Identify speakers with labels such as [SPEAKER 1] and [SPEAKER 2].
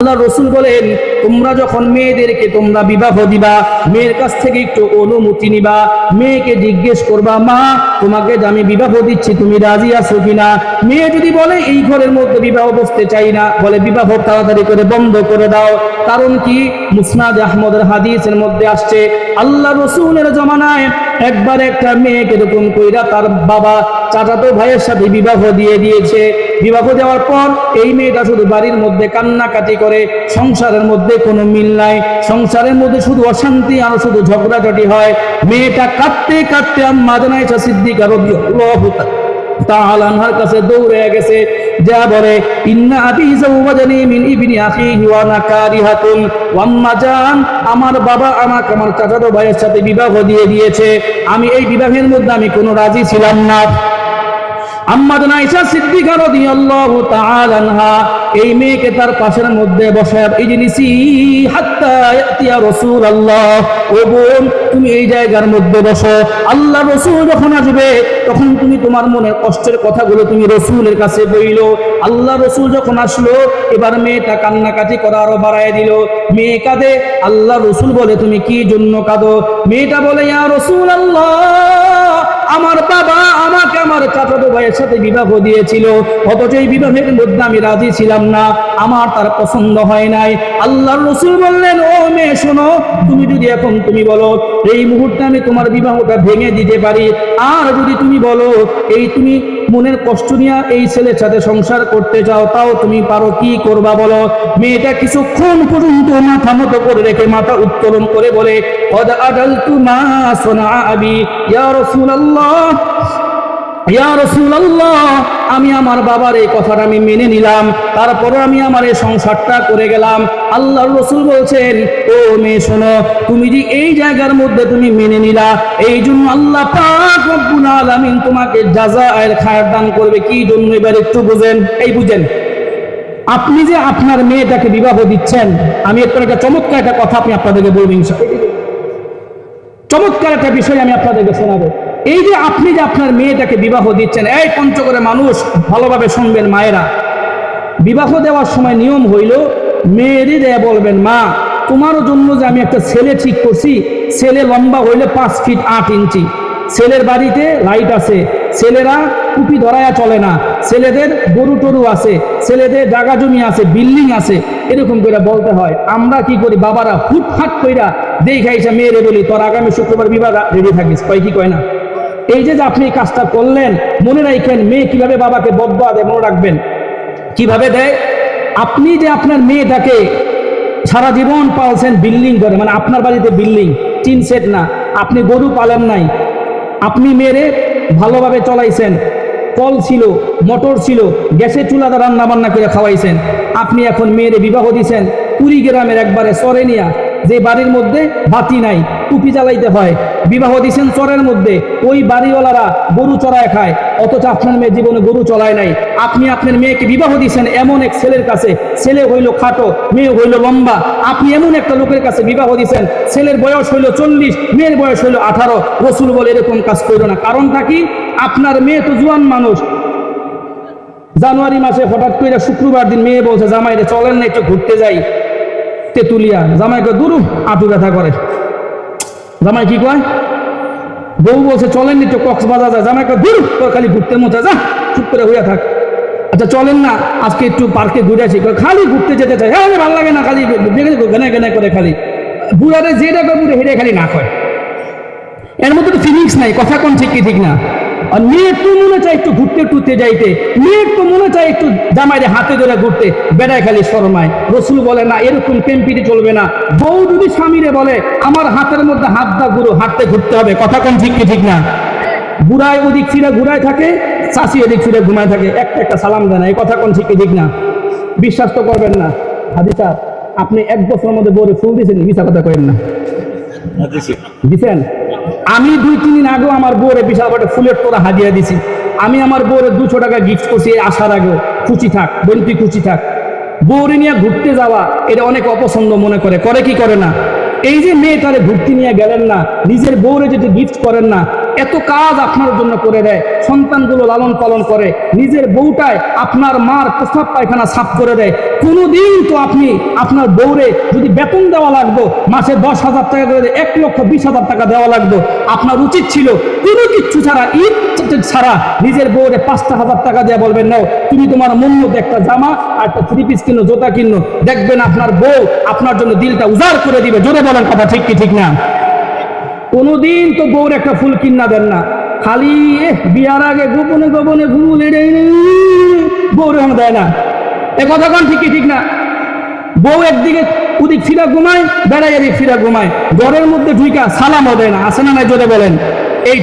[SPEAKER 1] আল্লাহ রসুল বলেন, তোমরা যখন মেয়েদেরকে তোমরা বিবাহ দিবা, মেয়ের কাছ থেকে একটু অনুমতি নিবা, মেয়েকে জিজ্ঞেস করবা, মা, তোমাকে আমি বিবাহ দিচ্ছি, তুমি রাজি আছো কিনা? মেয়ে যদি বলে, এই ঘরের মধ্যে বিবাহ বসতে চাই না, বলে, বিবাহ তাড়াতাড়ি করে বন্ধ করে দাও। কারণ কি? মুসনাদ আহমদের হাদিসের মধ্যে আসছে, আল্লাহ রসুলের জমানায় একবার একটা মেয়েকে এরকম কইরা তার বাবা চাচাতো ভাইয়ের সাথে বিবাহ দিয়ে দিয়েছে। বিবাহ দেওয়ার পর এই মেয়েটা শুধু বাড়ির মধ্যে কান্নাকাটি করে, সংসারের মধ্যে কোনো মিল নাই। সংসারের মধ্যে শুধু অশান্তি আর শুধু ঝগড়াঝাটি হয়। মেয়েটা কাঁদতে কাঁদতে আম্মা আনহার কাছে দৌড়ে গেছে। যা বলে আমার বাবা আমাকে আমার ভাইয়ের সাথে বিবাহ দিয়ে দিয়েছে। আমি এই বিবাহের মধ্যে আমি কোনো রাজি ছিলাম না। তুমি আল্লাহ রসুল তখন তুমি তোমার কষ্টের কথাগুলো তুমি রসুলের কাছে বইলো। আল্লাহ রসুল যখন আসলো, এবার মেয়েটা কান্নাকাটি করা আরও বাড়ায় দিল। মেয়ে কাঁদে? আল্লাহ রসুল বলে, তুমি কি জন্য কাঁদো? মেয়েটা বলে, ইয়া রসুল আল্লাহ আমার বাবা আমাকে আমার চাচাতো ভাইয়ের সাথে বিবাহ দিয়েছিল, অথচ এই বিবাহের মধ্যে আমি রাজি ছিলাম না, আমার তার পছন্দ হয় নাই। আল্লাহর রসুল বললেন, ও মেয়ে, শোনো, তুমি যদি এখন তুমি বলো, এই মুহূর্তে আমি তোমার বিবাহটা ভেঙে দিতে পারি, আর যদি তুমি বলো, এই তুমি মনের কষ্ট নিয়ে এই ছেলের সাথে সংসার করতে চাও তাও তুমি পারো, কি করবা বলো? মেয়েটা কিছুক্ষণ পর্যন্ত মাথা মতো করে রেখে মাথা উত্তোলন করে বলে আমি আমার বাবার এই কথাটা আমি মেনে নিলাম তারপরে আমি আমার এই সংসারটা করে গেলাম। আল্লাহ রসুল বলছেন, ও মেয়ে, শোনো, তুমি যে এই জায়গার মধ্যে তুমি মেনে নিলা, এই জন্য আল্লাহ আলামিন তোমাকে জাযা এর খায়ের দান করবে। কি জন্য? এবার একটু বুঝেন, এই বুঝেন। আপনি যে আপনার মেয়েটাকে বিবাহ দিচ্ছেন, আমি একটু একটা চমৎকার একটা কথা আপনি আপনাদেরকে বলবেন ইনশাআল্লাহ। চমৎকার একটা বিষয় আমি আপনাদেরকে শোনাবো। এই যে আপনি যে আপনার মেয়েটাকে বিবাহ দিচ্ছেন, এই পঞ্চগড়ে মানুষ ভালোভাবে শুনবেন মায়েরা। বিবাহ দেওয়ার সময় নিয়ম হইল, মেয়েরই দেয়া বলবেন, মা, তোমারও জন্য যে আমি একটা ছেলে ঠিক করছি, ছেলে লম্বা হইলে পাঁচ ফিট আট ইঞ্চি ছেলের বাড়িতে লাইট আছে। ছেলেরা টুপি ধরায়া চলে না। ছেলেদের গরু টরু আছে। ছেলেদের জাগা জমি আছে বিল্ডিং আছে। এরকম করে বলতে হয়। আমরা কি করি? বাবারা হুটহাট কইরা দেখাইছে মেয়েরে বলি, তোর আগামী শুক্রবার বিবাহ রেডি থাকিস। কয় কি কয় না? এই যে আপনি এই কাজটা করলেন, মনে রাখেন মেয়ে কীভাবে বাবাকে বদয়া দেয় মনে রাখবেন? কীভাবে দেয়? আপনি যে আপনার মেয়েটাকে সারা জীবন পালছেন বিল্ডিং করে মানে আপনার বাড়িতে বিল্ডিং টিন সেট না। আপনি গরু পালেন নাই। আপনি মেরে ভালোভাবে চলাইছেন। কল ছিল, মোটর ছিল গ্যাসে চুলাতে রান্না বান্না করে খাওয়াইছেন। আপনি এখন মেয়েরে বিবাহ দিছেন কুড়ি গ্রামের একবারে সরে নিয়া যে বাড়ির মধ্যে বাতি নাই, টুপি জ্বালাইতে হয়। বিবাহ দিছেন চরের মধ্যে, ওই বাড়িওয়ালারা গরু চড়ায় খায়। অথচ আপনার মেয়ে জীবনে গরু চলায় নাই। আপনি আপনার মেয়েকে বিবাহ দিছেন এমন এক ছেলের কাছে। ছেলে হইল খাটো, মেয়ে হইল লম্বা। আপনি এমন একটা লোকের কাছে বিবাহ দিছেন, ছেলের বয়স হইল চল্লিশ, মেয়ের বয়স হইল আঠারো। রসুল বলে এরকম কাজ করল না। কারণটা কি? আপনার মেয়ে তো জুয়ান মানুষ। জানুয়ারি মাসে হঠাৎ করে শুক্রবার দিন মেয়ে বলছে জামাই রে চলেন না, একটু ঘুরতে যাই। তেতুলিয়া জামাইকে দুরু আটু ব্যথা করে। জামাই কি কয়? বউ বলছে চলেন একটু কক্সবাজার যায় জামাইকে দূর তোর খালি ঘুরতে মতো যা, চুপ করে হইয়া থাক। আচ্ছা চলেন না, আজকে একটু পার্কে ঘুরে আসি। খালি ঘুরতে যেতে চাই হ্যাঁ ভালো লাগে না, খালি গেনে গেনে করে খালি। বুড়ারে যেটা করে বুড়ে হেঁটে খালি না কয়। এর মধ্যে তো ফিলিংস নাই, কথা কোন ঠিক কি ঠিক না। আর মেয়ের তো মনে চায় একটু ঘুরতে টুরতে যাইতে মেয়ের তো মনে চায় একটু জামাইরে হাতে ধরে ঘুরতে। বেড়ায় খালি শরমায়। রসুল বলে না এরকম কেম্পিটি চলবে না। বউ যদি স্বামীরে বলে আমার হাতের মধ্যে হাত দা গুরু হাঁটতে ঘুরতে হবে। কথা কোন ঠিক কি ঠিক না? বুড়ায় ওদিক ফিরে ঘুরায় থাকে চাষি এদিক ফিরে ঘুমায় থাকে। একটা একটা সালাম দেয় না এই কথা কোন ঠিক কি ঠিক না? বিশ্বাস তো করবেন না। হাদিসা আপনি এক বছরের মধ্যে বউরে ফুল দিয়েছেন মিশা কথা করেন না। দিছেন? আমি দুই, তিন দিন আগেও আমার বউরে বিশাল বড় ফুলের তোরা হাদিয়া দিছি। আমি আমার বউরে দুশো টাকা গিফট করছি আসার আগেও। খুশি থাক বোন তুই খুশি থাক। বউরে নিয়ে ঘুরতে যাওয়া, এটা অনেক অপছন্দ মনে করে করে কি করে না? এই যে মেয়ে তাহলে ঘুরতে নিয়ে গেলেন না, নিজের বউরে যদি গিফট করেন না এত কাজ আপনার জন্য করে দেয়। সন্তানগুলো লালন পালন করে। নিজের বউটায় আপনার মার প্রস্তাব পায়খানা সাফ করে দেয়। কোনোদিন তো আপনি আপনার বউরে যদি বেতন দেওয়া লাগতো, মাসে দশ হাজার টাকা করে দিয়ে, এক লক্ষ বিশ হাজার টাকা দেওয়া লাগতো। আপনার উচিত ছিল কোনো কিচ্ছু ছাড়া ঈদ ছাড়া নিজের বউরে পাঁচটা হাজার টাকা দিয়ে বলবেন, নাও, তুমি তোমার মতো একটা জামা আর একটা থ্রি পিস কিনো, জোতা কিনো। দেখবেন আপনার বউ আপনার জন্য দিলটা উজাড় করে দিবে। জোরে বলেন কথা ঠিক কি, ঠিক না? কোনোদিন তো বউর একটা ফুল কিনা দেন না। খালি বিয়ার আগে গোপনে গোপনে ফুল বউর এখন দেয় না। এ কথা কোন ঠিকই ঠিক না? বউ একদিকে উদিক ফিরা ঘুমায় বেড়াই এদিক ফিরা ঘুমায়। ঘরের মধ্যে ঢুইকা সালামও দেয় না। আসে না নাই জোরে বলেন? এই